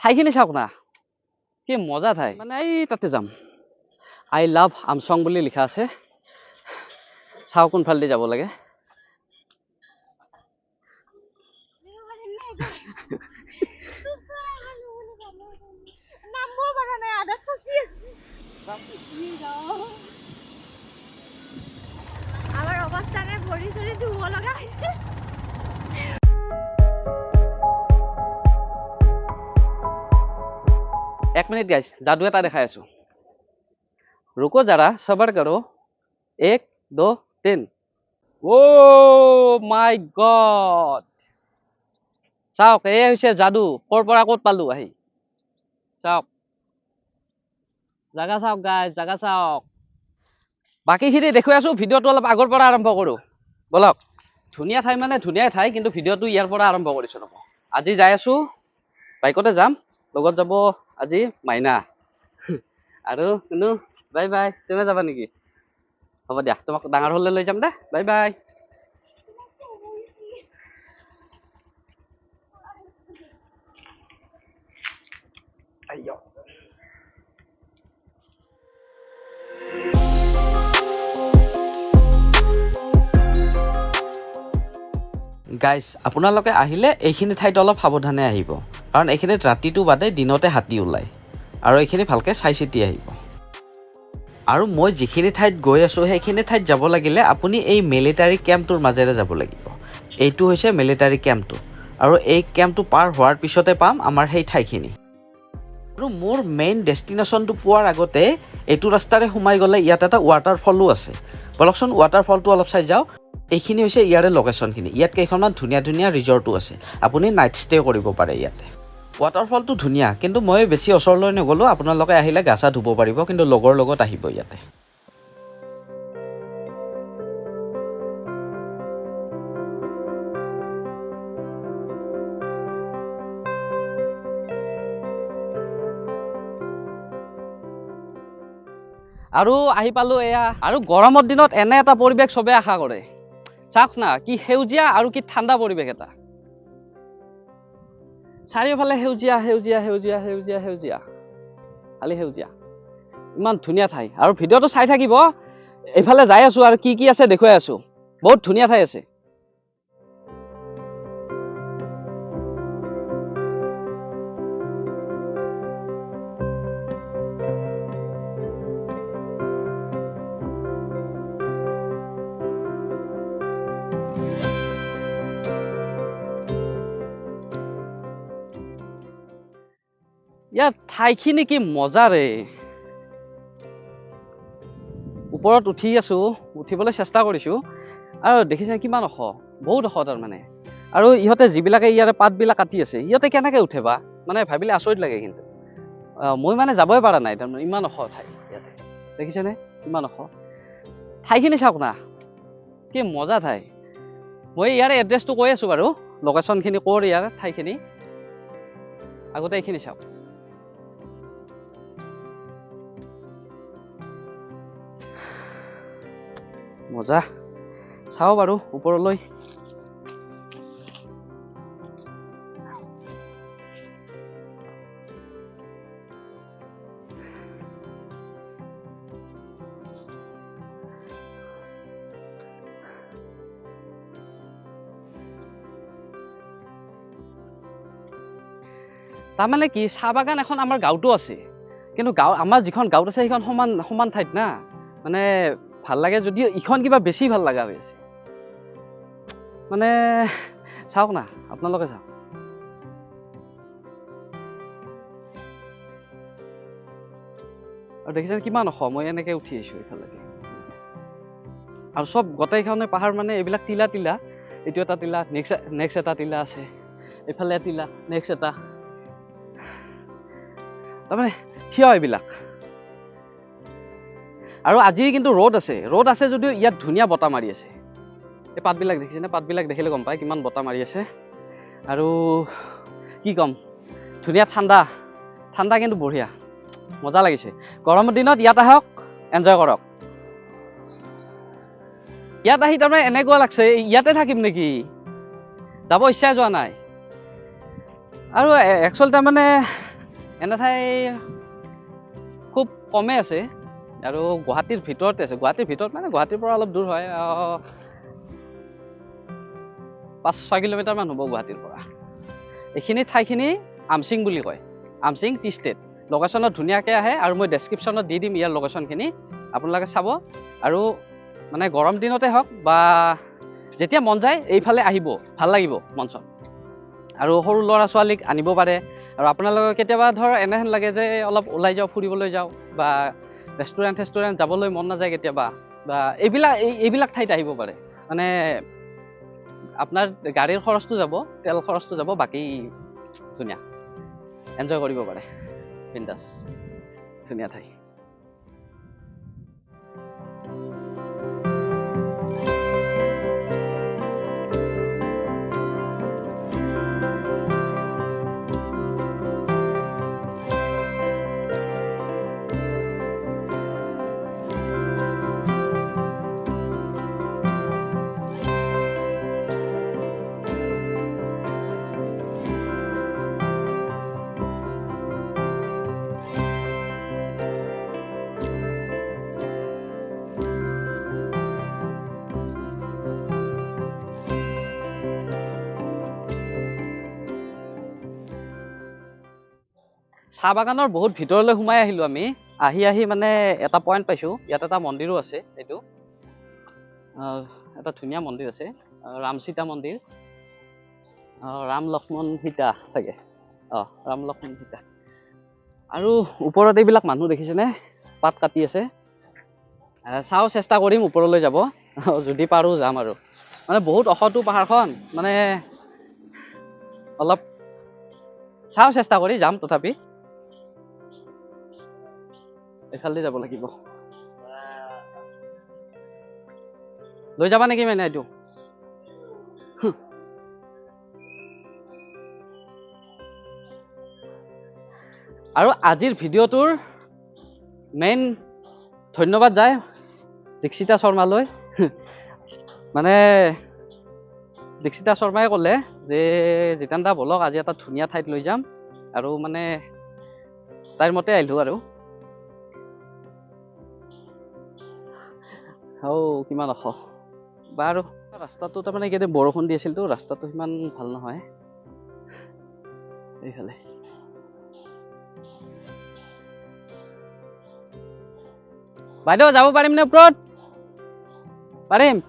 ঠাইখিনি চাওক না। কি মজা ঠাই মানে এই তাতে যাম। আই লাভ আমচং বুলি লিখা আছে। চাওঁ কোনফালেদি যাব লাগে। আমাৰ অৱস্থাৰে ভৰি চৰি ধুব লগা হৈছে। মিনিট গাইছ যাদু এটা দেখাই আছো ৰুকো যাৰা সবৰ কৰো এক দো তিন অ' মাই গড চাওক এয়ে হৈছে যাদু ক'ৰ পৰা ক'ত পালো আহি চাওক জাগা চাওক গাইজ জাগা চাওক বাকীখিনি দেখুৱাই আছো ভিডিঅ'টো অলপ আগৰ পৰা আৰম্ভ কৰোঁ বলক ধুনীয়া ঠাই মানে ধুনীয়াই ঠাই কিন্তু ভিডিঅ'টো ইয়াৰ পৰা আৰম্ভ কৰিছোঁ ৰ'ব আজি যাই আছো বাইকতে যাম লগত যাব আজি মাইনা। আৰু কোনো বাই বাই তুমি যাবা নেকি? হ'ব দিয়া তোমাক ডাঙৰ হ'লে লৈ যাম দে বাই বাই। গাইজ আপোনালোকে আহিলে এইখিনি ঠাইত অলপ সাৱধানে আহিব। কাৰণ এইখিনিত ৰাতিটো বাদে দিনতে হাতী ওলায়। আৰু এইখিনি ভালকৈ চাই চিতি আহিব। আৰু মই যিখিনি ঠাইত গৈ আছোঁ সেইখিনি ঠাইত যাব লাগিলে আপুনি এই মিলিটাৰী কেম্পটোৰ মাজেৰে যাব লাগিব। এইটো হৈছে মিলিটাৰী কেম্পটো আৰু এই কেম্পটো পাৰ হোৱাৰ পিছতে পাম আমাৰ সেই ঠাইখিনি। আৰু মোৰ মেইন ডেষ্টিনেশ্যনটো পোৱাৰ আগতে এইটো ৰাস্তাৰে সোমাই গ'লে ইয়াত এটা ৱাটাৰফলো আছে। বলকচোন ৱাটাৰফলটো অলপ চাই যাওঁ। এইখিনি হৈছে ইয়াৰে লোকেশ্যনখিনি ইয়াত কেইখনমান ধুনীয়া ধুনীয়া ৰিজৰ্টো আছে। আপুনি নাইট ষ্টে' কৰিব পাৰে ইয়াতে। ৱাটাৰফলটো ধুনীয়া কিন্তু মই বেছি ওচৰলৈ নগ'লোঁ আপোনালোকে আহিলে গা চা ধুব পাৰিব কিন্তু লগৰ লগত আহিব ইয়াতে। আৰু আহি পালোঁ এয়া আৰু গৰমৰ দিনত এনে এটা পৰিৱেশ চবে আশা কৰে। চাওক না কি সেউজীয়া আৰু কি ঠাণ্ডা পৰিৱেশ এটা। চাৰিওফালে সেউজীয়া সেউজীয়া সেউজীয়া সেউজীয়া সেউজীয়া। খালি সেউজীয়া। ইমান ধুনীয়া ঠাই। আৰু ভিডিঅ'টো চাই থাকিব। এইফালে যাই আছো আৰু কি কি আছে দেখুৱাই আছো। বহুত ধুনীয়া ঠাই আছে। ইয়াৰ ঠাইখিনি কি মজাৰে। ওপৰত উঠি আছো উঠিবলৈ চেষ্টা কৰিছো। আৰু দেখিছে কিমান ওখ? বহুত ওখ তাৰমানে। আৰু ইহঁতে যিবিলাকে ইয়াৰে পাতবিলাক কাটি আছে ইহঁতে কেনেকৈ উঠে বা? মানে ভাবিলে আচৰিত লাগে কিন্তু। মই মানে যাবই পৰা নাই তাৰমানে ইমান ওখ ঠাই ইয়াতে। দেখিছেনে কিমান ওখ। ঠাইখিনি চাওক না। কি মজা ঠাই। মই ইয়াৰে এড্ৰেছটো কৈ আছো বাৰু। লোকেশ্যনখিনি ক'ৰ ইয়াৰ ঠাইখিনি। আগতে এইখিনি চাওক। মজা। চাওঁ বাৰু ওপৰলৈ। তাৰমানে কি চাহ বাগান এখন আমাৰ গাঁৱতো আছে। কিন্তু গাঁও আমাৰ যিখন গাঁৱত আছে সেইখন সমান সমান ঠাইত না। মানে ভাল লাগে যদিও ইখন কিবা বেছি ভাল লগা হৈ আছে। মানে চাওক না আপোনালোকে চাওক। আৰু দেখিছেনে কিমান ওখ মই এনেকে উঠি আহিছো এইফালেদি। আৰু চব গোটেইখনে পাহাৰ মানে এইবিলাক টিলা টিলা এইটো এটা টিলা নেক্সট নেক্সট এটা টিলা আছে এইফালে টিলা নেক্সট এটা। তাৰমানে থিয় এইবিলাক? আৰু আজি কিন্তু ৰ'দ আছে। ৰ'দ আছে যদিও ইয়াত ধুনীয়া বতাহ মাৰি আছে। এই পাতবিলাক দেখিছেনে পাতবিলাক দেখিলে গম পায় কিমান বতাহ মাৰি আছে। আৰু কি ক'ম? ধুনীয়া ঠাণ্ডা। ঠাণ্ডা কিন্তু বঢ়িয়া। মজা লাগিছে। গৰমৰ দিনত ইয়াত আহক এনজয় কৰক। ইয়াত আহি তাৰমানে এনেকুৱা লাগছে ইয়াতে থাকিম নেকি? যাব ইচ্ছাই যোৱা নাই। আৰু একচুৱেলি তাৰমানে এনে ঠাই খুব কমেই আছে। আৰু গুৱাহাটীৰ ভিতৰতে আছে। গুৱাহাটীৰ ভিতৰত মানে গুৱাহাটীৰ পৰা অলপ দূৰ হয় পাঁচ ছয় কিলোমিটাৰমান হ'ব গুৱাহাটীৰ পৰা। এইখিনি ঠাইখিনি আমচিং বুলি কয়। Amching tea estate. লোকেশ্যনত ধুনীয়াকৈ আহে আৰু মই ডেছক্ৰিপশ্যনত দি দিম ইয়াৰ লোকেশ্যনখিনি আপোনালোকে চাব। আৰু মানে গৰম দিনতে হওক বা যেতিয়া মন যায় এইফালে আহিব। ভাল লাগিব মন চন আৰু সৰু ল'ৰা ছোৱালীক আনিব পাৰে। আৰু আপোনালোকৰ কেতিয়াবা ধৰ এনেহেন লাগে যে অলপ ওলাই যাওঁ ফুৰিবলৈ যাওঁ বা ৰেষ্টুৰেণ্ট চেষ্টুৰেণ্ট যাবলৈ মন নাযায় কেতিয়াবা বা এইবিলাক এই এইবিলাক ঠাইত আহিব পাৰে। মানে আপোনাৰ গাড়ীৰ খৰচটো যাব তেল খৰচটো যাব বাকী ধুনীয়া। এনজয় কৰিব পাৰে। বিন্দাছ ধুনীয়া ঠাই। চাহ বাগানৰ বহুত ভিতৰলৈ সোমাই আহিলোঁ আমি। আহি আহি মানে এটা পইণ্ট পাইছোঁ। ইয়াত এটা মন্দিৰো আছে এইটো। এটা ধুনীয়া মন্দিৰ আছে। ৰাম সীতা মন্দিৰ। ৰাম লক্ষ্মণ সীতা চাগে। অঁ ৰাম লক্ষ্মণ সীতা। আৰু ওপৰত এইবিলাক মানুহ দেখিছেনে? পাত কাটি আছে। চাওঁ চেষ্টা কৰিম ওপৰলৈ যাব। যদি পাৰোঁ যাম আৰু। মানে বহুত ওখটো পাহাৰখন। মানে অলপ চাওঁ চেষ্টা কৰি যাম। তথাপি এইফালে যাব লাগিব। লৈ যাবা নেকি মানে এইটো। আৰু আজিৰ ভিডিঅ'টোৰ মেইন ধন্যবাদ যায় দীক্ষিতা শৰ্মালৈ। মানে দীক্ষিতা শৰ্মাই ক'লে যে জিতান দা ব'লক আজি এটা ধুনীয়া ঠাইত লৈ যাম। আৰু মানে তাইৰ মতে আহিলোঁ আৰু। ঔ কিমান ওখ। বাৰু ৰাস্তাটো তাৰমানে এইকেইদিন বৰষুণ দি আছিলতো ৰাস্তাটো সিমান ভাল নহয়। এইফালে। বাইদেউ যাব পাৰিম নে ওপৰত? পাৰিম।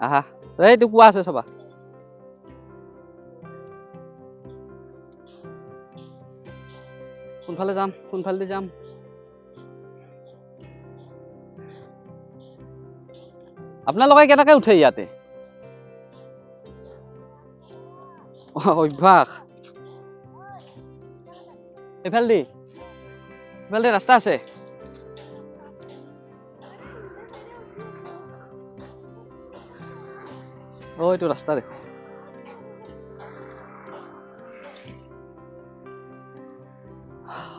আহা এইটো কোৱা আছে চাবা। কোনফালে যাম কোনফালেদি যাম? আপোনালোকে কেনেকে উঠে ইয়াতে? অভ্যাস। এইফালেদি এইফালেদি ৰাস্তা আছে। অ এইটো ৰাস্তা দেখো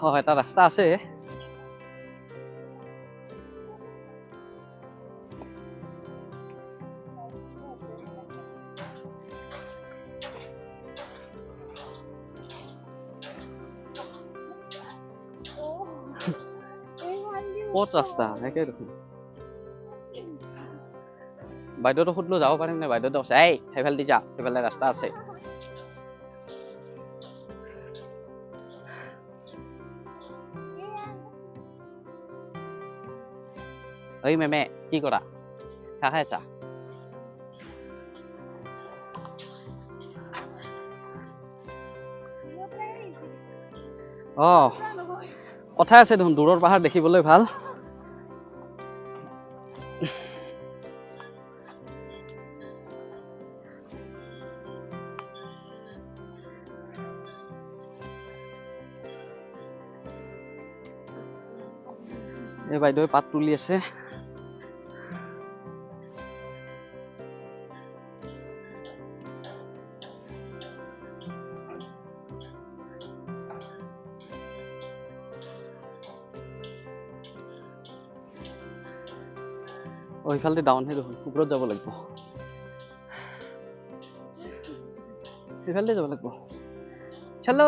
অ এটা ৰাস্তা আছে। ক'ত ৰাস্তা একে দেখোন। বাইদেউটো সুধিলো, যাব পাৰিম নে? বাইদেউটো কৈছে, এই সেইফালে দি যা, সেইফালে ৰাস্তা আছে। ঐ, মেমে, কি কৰা? চাহ খাই আছা? অ, কথাই আছে দেখোন, দূৰৰ পাহাৰ দেখিবলৈ ভালো। এই বাইদেৱে পাত তুলি আছে। অ ইফালে ডাউন হে দেখোন, ওপৰত যাব লাগিব। সেইফালে যাব লাগিব। চলো।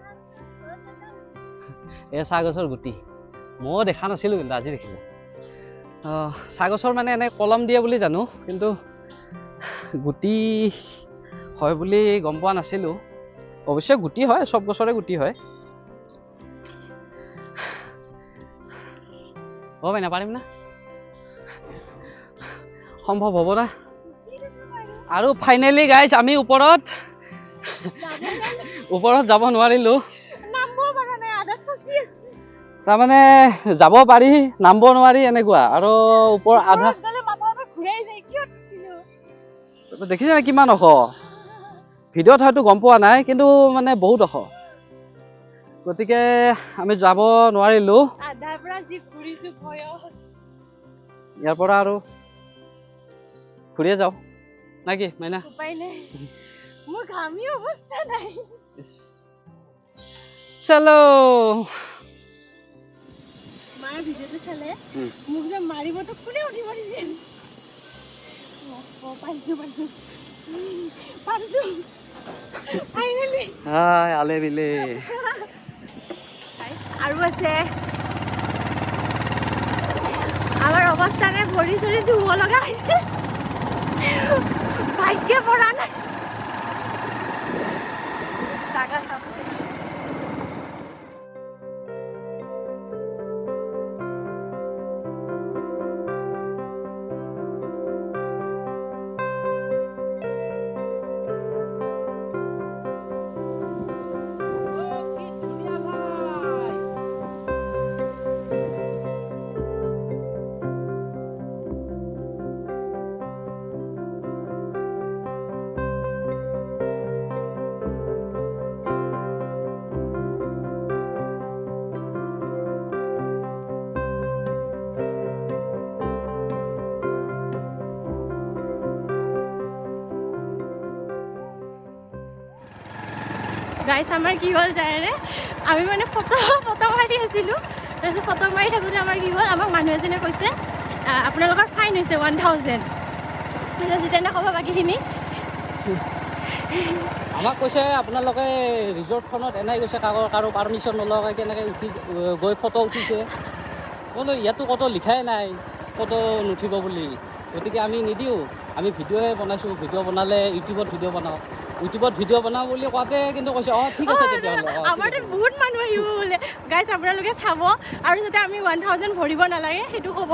এই চাহ গছৰ গুটি। ময়ো দেখা নাছিলোঁ কিন্তু আজি দেখিলোঁ। অঁ চাহ গছৰ মানে এনে কলম দিয়ে বুলি জানো কিন্তু গুটি হয় বুলি গম পোৱা নাছিলোঁ। অৱশ্যে গুটি হয় চব গছৰে গুটি হয়। হ'ব পাই নাপাৰিম না? সম্ভৱ হ'ব না? আৰু ফাইনেলি গাইজ আমি ওপৰত ওপৰত যাব নোৱাৰিলোঁ। তাৰমানে যাব পাৰি নামিব নোৱাৰি এনেকুৱা। আৰু ওপৰ আধা দেখিছে নে কিমান ওখ? ভিডিঅ'ত হয়তো গম পোৱা নাই কিন্তু মানে বহুত ওখ। গতিকে আমি যাব নোৱাৰিলোঁ। ইয়াৰ পৰা আৰু ঘূৰিয়ে যাওঁ। নে কি মাইনা? চলো। মায়ে ভিডিঅ'টো চালে। মোক যে মাৰিবতো কোনে উঠিব দিছিল? ফাইনেলি হাই আলে বিলে। আৰু আছে। আমাৰ অৱস্থা নাই ভৰি চৰি ধুব লগা হৈছে। ভাগ্যে পৰা নাই। গাইছ আমাৰ কি হ'ল জানেনে? আমি মানে ফটো ফটো মাৰি আছিলোঁ। তাৰপিছত ফটো মাৰি থাকোঁতে আমাৰ কি হ'ল আমাক মানুহ এজনে কৈছে আপোনালোকৰ ফাইন হৈছে ওৱান থাউজেণ্ড তাৰপিছত জিতেনে ক'ব বাকীখিনি আমাক কৈছে আপোনালোকে ৰিজৰ্টখনত এনেই গৈছে কাৰো কাৰো পাৰ্মিশ্যন নলোৱাকৈ কেনেকৈ উঠি গৈ ফটো উঠিছে? বোলো ইয়াতো ক'তো লিখাই নাই ফটো নুঠিব বুলি। গতিকে আমি নিদিওঁ। আমি ভিডিঅ'হে বনাইছোঁ ভিডিঅ' বনালে ইউটিউবত ভিডিঅ' বনাওঁ। ইউটিউবত ভিডিঅ' বনাওঁ বুলি কোৱাতে কিন্তু কৈছে অঁ ঠিক আছে তেতিয়াহ'লে আমাৰ। তাত বহুত মানুহ আহিব বোলে। গাইছ আপোনালোকে চাব আৰু যাতে আমি ওৱান থাউজেণ্ড ভৰিব নালাগে সেইটো ক'ব।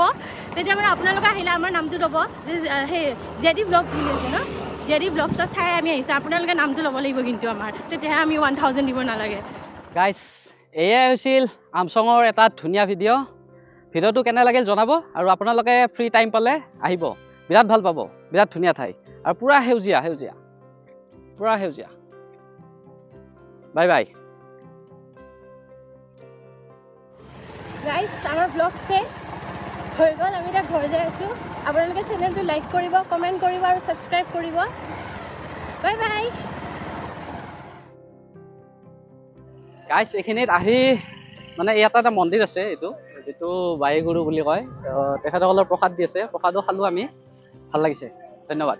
তেতিয়া মানে আপোনালোকে আহিলে আমাৰ নামটো ল'ব। যে সেই জে ডি ব্লগ বুলি আছে ন জে ডি ব্লগছত চাই আমি আহিছোঁ। আপোনালোকে নামটো ল'ব লাগিব কিন্তু আমাৰ। তেতিয়াহে আমি ওৱান থাউজেণ্ড দিব নালাগে। গাইছ এয়াই হৈছিল আমচঙৰ এটা ধুনীয়া ভিডিঅ' ভিডিঅ'টো কেনে লাগিল জনাব আৰু আপোনালোকে ফ্ৰী টাইম পালে আহিব। বিৰাট ভাল পাব বিৰাট ধুনীয়া ঠাই। আৰু পূৰা সেউজীয়া সেউজীয়া। পূৰা সেউজীয়া। বাই বাই গাইছ আমাৰ ব্লগ চেছ হৈ গ'ল আমি এতিয়া ঘৰ যাই আছোঁ। আপোনালোকে চেনেলটো লাইক কৰিব কমেণ্ট কৰিব আৰু ছাবস্ক্ৰাইব কৰিব। বাই বাই গাইছ এইখিনিত আহি মানে ইয়াত এটা মন্দিৰ আছে এইটো। যিটো বায়ুগুৰু বুলি কয় তেখেতসকলৰ প্ৰসাদ দি আছে। প্ৰসাদো খালোঁ আমি। ভাল লাগিছে। ধন্যবাদ।